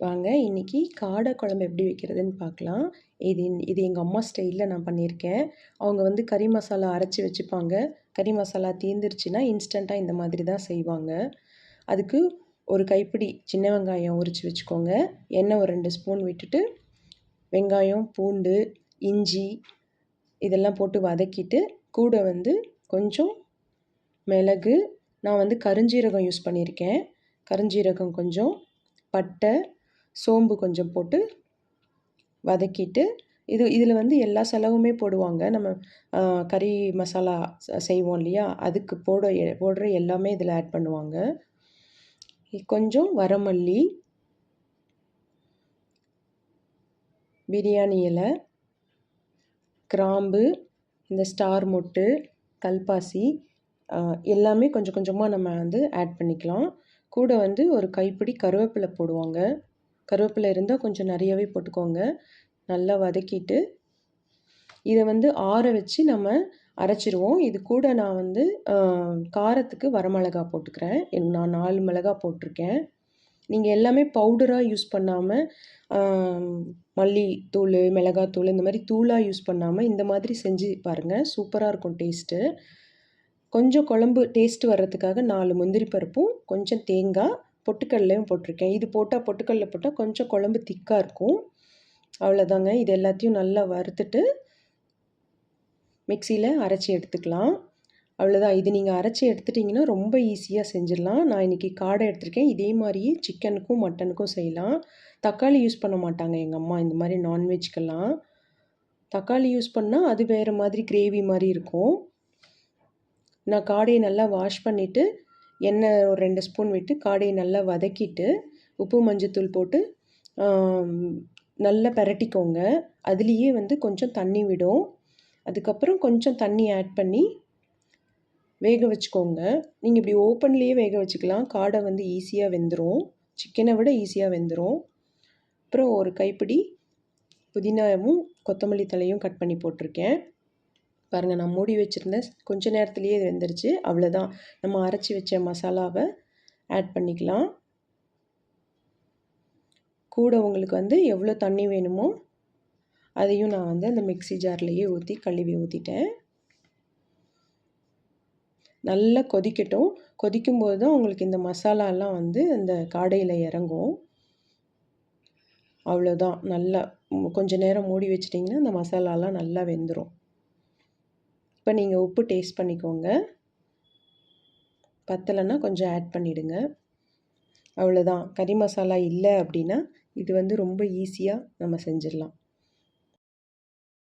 வாங்க. இன்றைக்கி காடை குழம்பு எப்படி வைக்கிறதுன்னு பார்க்கலாம். இது இது எங்கள் அம்மா ஸ்டைலில் நான் பண்ணியிருக்கேன். அவங்க வந்து கறி மசாலா அரைச்சி வச்சுப்பாங்க. கறி மசாலா தீர்ந்துருச்சுன்னா இன்ஸ்டண்ட்டாக இந்த மாதிரி தான் செய்வாங்க. அதுக்கு ஒரு கைப்பிடி சின்ன வெங்காயம் உரித்து வச்சுக்கோங்க. எண்ணெய் ஒரு ரெண்டு ஸ்பூன் விட்டுட்டு வெங்காயம் பூண்டு இஞ்சி இதெல்லாம் போட்டு வதக்கிட்டு கூட வந்து கொஞ்சம் மிளகு. நான் வந்து கருஞ்சீரகம் யூஸ் பண்ணியிருக்கேன். கருஞ்சீரகம் கொஞ்சம் பட்டை சோம்பு கொஞ்சம் போட்டு வதக்கிட்டு இது இதில் வந்து எல்லா செலவுமே போடுவாங்க. நம்ம கறி மசாலா செய்வோம் இல்லையா? அதுக்கு போட போடுற எல்லாமே இதில் ஆட் பண்ணுவாங்க. கொஞ்சம் வரமல்லி பிரியாணி இலை கிராம்பு இந்த ஸ்டார் மொட்டு கல்பாசி எல்லாமே கொஞ்சம் கொஞ்சமாக நம்ம வந்து ஆட் பண்ணிக்கலாம். கூட வந்து ஒரு கைப்பிடி கருவேப்பிலை போடுவாங்க. கருவேப்பிலை இருந்தால் கொஞ்சம் நிறையவே போட்டுக்கோங்க. நல்லா வதக்கிட்டு இதை வந்து ஆற வச்சு நம்ம அரைச்சிருவோம். இது கூட நான் வந்து காரத்துக்கு வரமிளகா போட்டுக்கிறேன். நான் நாலு மிளகா போட்டிருக்கேன். நீங்கள் எல்லாமே பவுடராக யூஸ் பண்ணாமல் மல்லித்தூள் மிளகாத்தூள் இந்த மாதிரி தூளாக யூஸ் பண்ணாமல் இந்த மாதிரி செஞ்சு பாருங்கள் சூப்பராக இருக்கும் டேஸ்ட்டு. கொஞ்சம் குழம்பு டேஸ்ட்டு வர்றதுக்காக நாலு முந்திரி பருப்பும் கொஞ்சம் தேங்காய் பொட்டுக்கடலையும் போட்டிருக்கேன். இது போட்டால் பொட்டுக்கடலை போட்டால் கொஞ்சம் குழம்பு திக்காக இருக்கும். அவ்வளோதாங்க இது எல்லாத்தையும் நல்லா வறுத்துட்டு மிக்சியில் அரைச்சி எடுத்துக்கலாம். அவ்வளோதான் இது நீங்கள் அரைச்சி எடுத்துட்டிங்கன்னா ரொம்ப ஈஸியாக செஞ்சிடலாம். நான் இன்றைக்கி காடை எடுத்திருக்கேன். இதே மாதிரியே சிக்கனுக்கும் மட்டனுக்கும் செய்யலாம். தக்காளி யூஸ் பண்ண மாட்டாங்க எங்கள் அம்மா. இந்த மாதிரி நான்வெஜ்க்கெல்லாம் தக்காளி யூஸ் பண்ணால் அது வேறு மாதிரி கிரேவி மாதிரி இருக்கும். நான் காடையை நல்லா வாஷ் பண்ணிவிட்டு எண்ணெய் ஒரு ரெண்டு ஸ்பூன் விட்டு காடையை நல்லா வதக்கிட்டு உப்பு மஞ்சத்தூள் போட்டு நல்லா பரட்டிக்கோங்க. அதுலேயே வந்து கொஞ்சம் தண்ணி விடும். அதுக்கப்புறம் கொஞ்சம் தண்ணி ஆட் பண்ணி வேக வச்சுக்கோங்க. நீங்கள் இப்படி ஓப்பன்லேயே வேக வச்சுக்கலாம். காடை வந்து ஈஸியாக வெந்துடும் சிக்கனை விட ஈஸியாக வெந்துடும் அப்புறம் ஒரு கைப்பிடி புதினாவும் கொத்தமல்லி தலையும் கட் பண்ணி போட்டிருக்கேன். பாருங்கள் நான் மூடி வச்சுருந்தேன் கொஞ்ச நேரத்துலேயே இது வெந்துருச்சு. அவ்வளோதான் நம்ம அரைச்சி வச்ச மசாலாவை ஆட் பண்ணிக்கலாம். கூட உங்களுக்கு வந்து எவ்வளோ தண்ணி வேணுமோ அதையும் நான் வந்து அந்த மிக்சி ஜார்லேயே ஊற்றி கழுவி ஊற்றிட்டேன் நல்லா கொதிக்கட்டும். கொதிக்கும்போது தான் உங்களுக்கு இந்த மசாலாலாம் வந்து அந்த காடையில் இறங்கும். அவ்வளோதான் நல்லா கொஞ்சம் நேரம் மூடி வச்சிட்டிங்கன்னா அந்த மசாலாலாம் நல்லா வெந்துடும் இப்போ நீங்கள் உப்பு டேஸ்ட் பண்ணிக்கோங்க. பத்தலைன்னா கொஞ்சம் ஆட் பண்ணிவிடுங்க அவ்வளோதான் கறி மசாலா இல்லை அப்படின்னா இது வந்து ரொம்ப ஈஸியாக நம்ம செஞ்சிடலாம்.